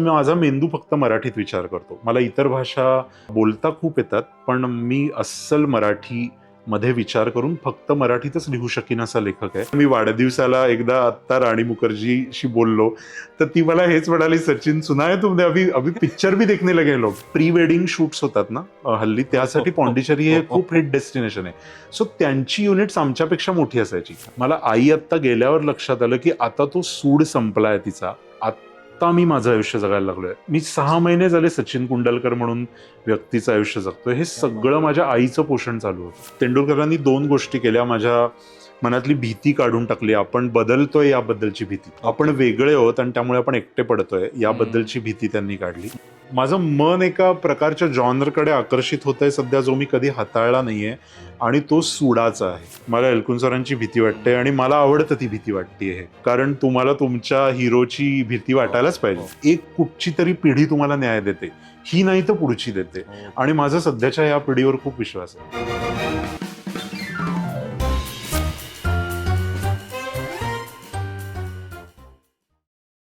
माझा मेंदू फक्त मराठीत विचार करतो. मला इतर भाषा बोलता खूप येतात पण मी अस्सल मराठी मध्ये विचार करून फक्त मराठीतच लिहू शकेन असा लेखक आहे. मी वाढदिवसाला एकदा आत्ता राणी मुखर्जीशी बोललो तर ती मला हेच म्हणाली सचिन सुनाय तुमने? अभि अभि पिक्चर भी देखने लगे लोक प्री वेडिंग शूट्स होतात ना हल्ली. त्यासाठी पॉंडिचेरी हे खूप हिट डेस्टिनेशन आहे. सो त्यांची युनिट्स आमच्यापेक्षा मोठी असायची. मला आई आत्ता गेल्यावर लक्षात आलं की आता तो सूड संपलाय तिचा. आत्ता मी माझं आयुष्य जगायला लागलोय. मी सहा महिने झाले सचिन कुंडलकर म्हणून व्यक्तीचं आयुष्य जगतोय. हे सगळं माझ्या आईचं पोषण चालू होतं. तेंडुलकरांनी दोन गोष्टी केल्या. माझ्या मनातली भीती काढून टाकली. आपण बदलतोय याबद्दलची भीती. आपण वेगळे आहोत आणि त्यामुळे आपण एकटे पडतोय याबद्दलची भीती त्यांनी काढली. माझं मन एका प्रकारच्या जॉनरकडे आकर्षित होत आहे सध्या जो मी कधी हाताळला नाहीये आणि तो सुडाचा आहे. मला एलकुन सरांची भीती वाटते आणि मला आवडतं ती भीती वाटते आहे कारण तुम्हाला तुमच्या हिरोची भीती वाटायलाच पाहिजे. एक कुठची तरी पिढी तुम्हाला न्याय देते. ही नाही तर पुढची देते. आणि माझा सध्याच्या या पिढीवर खूप विश्वास आहे.